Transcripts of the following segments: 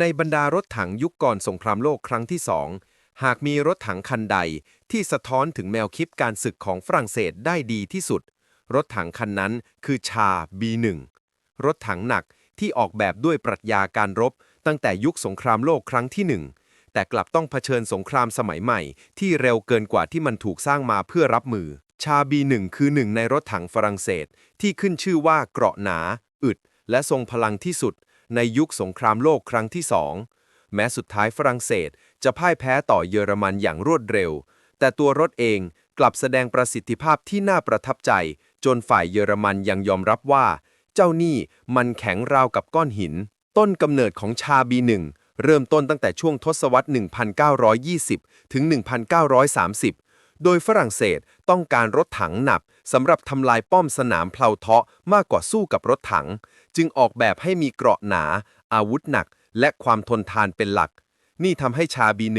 ในบรรดารถถังยุคก่อนสงครามโลกครั้งที่สองหากมีรถถังคันใดที่สะท้อนถึงแนวคิดการศึกของฝรั่งเศสได้ดีที่สุด รถถังคันนั้นคือชา B1 รถถังหนักที่ออกแบบด้วยปรัชญาการรบ ตั้งแต่ยุคสงครามโลกครั้งที่หนึ่งแต่กลับต้องเผชิญสงครามสมัยใหม่ ที่เร็วเกินกว่าที่มันถูกสร้างมาเพื่อรับมือ ชา B1 คือหนึ่งในรถถังฝรั่งเศส ที่ขึ้นชื่อว่าเกราะหนา อึด และทรงพลังที่สุด ในยุคสงครามโลกครั้งที่สองแม้สุดท้ายฝรั่งเศสจะพ่ายแพ้ต่อเยอรมันอย่างรวดเร็ว แต่ตัวรถเองกลับแสดงประสิทธิภาพที่น่าประทับใจ จนฝ่ายเยอรมันยังยอมรับว่า เจ้านี่มันแข็งราวกับก้อนหิน ต้นกำเนิดของชา B1 เริ่มต้นตั้งแต่ช่วงทศวรรษ 1920 ถึง 1930 โดยฝรั่งเศสต้องการรถถังหนับสำหรับทำลายป้อมสนามเพลาเทาะมากกว่าสู้กับรถถัง จึงออกแบบให้มีเกราะหนา อาวุธหนัก และความทนทานเป็นหลัก นี่ทำให้ชา B1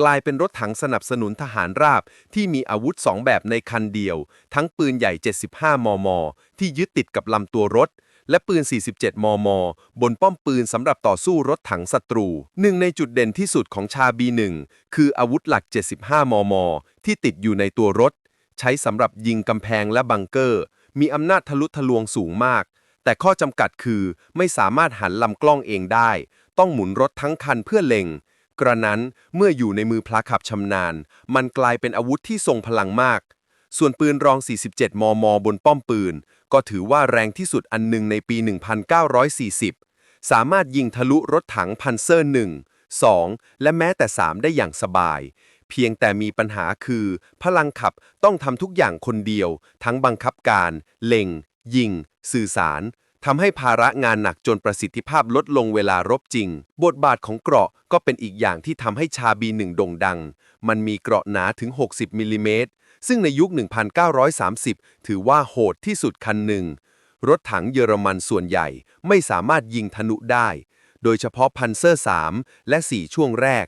กลายเป็นรถถังสนับสนุนทหารราบที่มีอาวุธสองแบบในคันเดียว ทั้งปืนใหญ่ 75 มม ที่ยึดติดกับลำตัวรถ และปืน 47 มม บนป้อมปืนสำหรับต่อสู้รถถังศัตรู หนึ่งในจุดเด่นที่สุดของชา B1 คืออาวุธหลัก 75 มม ที่ติดอยู่ในตัวรถ ใช้สำหรับยิงกำแพงและบังเกอร์ มีอำนาจทะลุทะลวงสูงมาก แต่ข้อจำกัดคือไม่สามารถหันลำกล้องเองได้ ต้องหมุนรถทั้งคันเพื่อเล็งกระนั้นเมื่ออยู่ในมือพลาขับชำนาญ มันกลายเป็นอาวุธที่ทรงพลังมาก ส่วนปืนรอง 47 มม บนป้อมปืน ก็ถือว่าแรงที่สุดอันหนึ่งในปี 1940 สามารถยิงทะลุรถถังพันเซอร์1 2และแม้แต่ 3 ได้อย่างสบาย เพียงแต่มีปัญหาคือ พลังขับต้องทำทุกอย่างคนเดียว ทั้งบังคับการ เล็ง ยิง สื่อสาร ทำให้ภาระงานหนักจนประสิทธิภาพลดลงเวลารบจริง บทบาทของเกราะก็เป็นอีกอย่างที่ทำให้ชาบีหนึ่งโด่งดัง มันมีเกราะหนาถึง 60มิลลิเมตรซึ่งในยุค 1930 ถือว่าโหดที่สุดคันหนึ่ง รถถังเยอรมันส่วนใหญ่ไม่สามารถยิงทะนุได้ โดยเฉพาะพันเซอร์ 3 และ 4 ช่วงแรก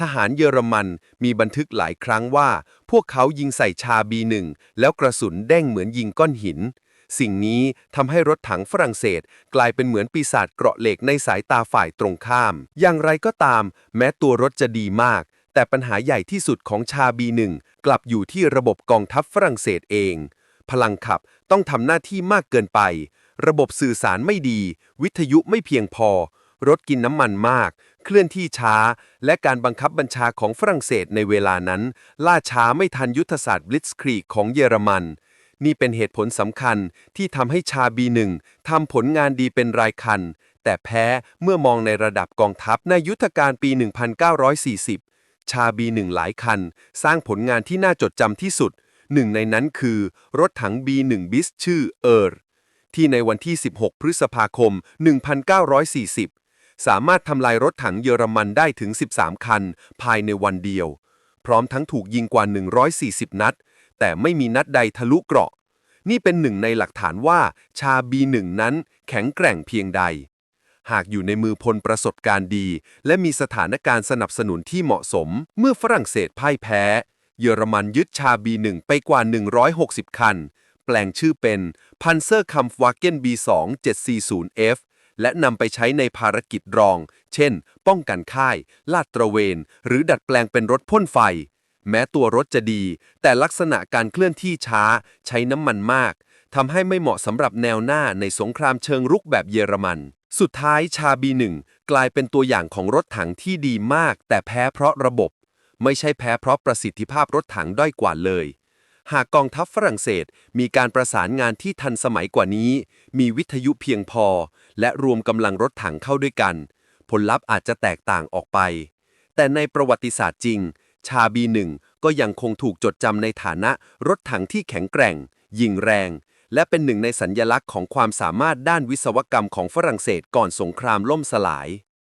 ทหารเยอรมันมีบันทึกหลายครั้งว่า พวกเขายิงใส่ชาบีหนึ่งแล้วกระสุนเด้งเหมือนยิงก้อนหิน สิ่งนี้ทำให้รถถังฝรั่งเศส กลายเป็นเหมือนปีศาจเกราะเหล็กในสายตาฝ่ายตรงข้าม อย่างไรก็ตาม แม้ตัวรถจะดีมาก แต่ปัญหาใหญ่ที่สุดของชาบีหนึ่งกลับอยู่ที่ระบบกองทัพฝรั่งเศสเอง พลังขับต้องทำหน้าที่มากเกินไป ระบบสื่อสารไม่ดี วิทยุไม่เพียงพอ รถกินน้ำมันมาก เคลื่อนที่ช้า และการบังคับบัญชาของฝรั่งเศสในเวลานั้น ล่าช้าไม่ทันยุทธศาสตร์บลิตซ์ครีกของเยอรมัน นี่เป็นเหตุผลสำคัญที่ทำให้ชาบีหนึ่งทำผลงานดีเป็นรายคัน แต่แพ้เมื่อมองในระดับกองทัพในยุทธการปี 1940 ชาบีหนึ่งหลายคัน สร้างผลงานที่น่าจดจำที่สุด หนึ่งในนั้นคือ รถถัง B1 บิสชื่อเออร์ที่ในวันที่ 16 พฤษภาคม 1940 สามารถทำลายรถถังเยอรมันได้ถึง 13 คัน ภายในวันเดียว พร้อมทั้งถูกยิงกว่า 140 นัด แต่ไม่มีนัดใดทะลุเกราะ นี่เป็นหนึ่งในหลักฐานว่าชา B1 นั้นแข็งแกร่งเพียงใด หากอยู่ในมือพลประสบการณ์ดี และมีสถานการณ์สนับสนุนที่เหมาะสม เมื่อฝรั่งเศสพ่ายแพ้ เยอรมันยึดชา B1 ไปกว่า 160 คัน แปลงชื่อเป็น Panzer Kampfwagen B2 740F และนำไปใช้ในภารกิจรอง เช่น ป้องกันค่าย ลาดตระเวน หรือดัดแปลงเป็นรถพ่นไฟ แม้ตัวรถจะดี แต่ลักษณะการเคลื่อนที่ช้า ใช้น้ำมันมากทำให้ไม่เหมาะสำหรับแนวหน้าในสงครามเชิงรุกแบบเยอรมัน สุดท้ายชาบีหนึ่งกลายเป็นตัวอย่างของรถถังที่ดีมาก แต่แพ้เพราะระบบ ไม่ใช่แพ้เพราะประสิทธิภาพรถถังด้อยกว่าเลย หากกองทัพฝรั่งเศสมีการประสานงานที่ทันสมัยกว่านี้ มีวิทยุเพียงพอ และรวมกำลังรถถังเข้าด้วยกัน ผลลัพธ์อาจจะแตกต่างออกไป แต่ในประวัติศาสตร์จริง ชาบีหนึ่งก็ยังคงถูกจดจำในฐานะรถถังที่แข็งแกร่ง ยิงแรง และเป็นหนึ่งในสัญญลักษณ์ของความสามารถด้านวิศวกรรมของฝรั่งเศสก่อนสงครามล่มสลาย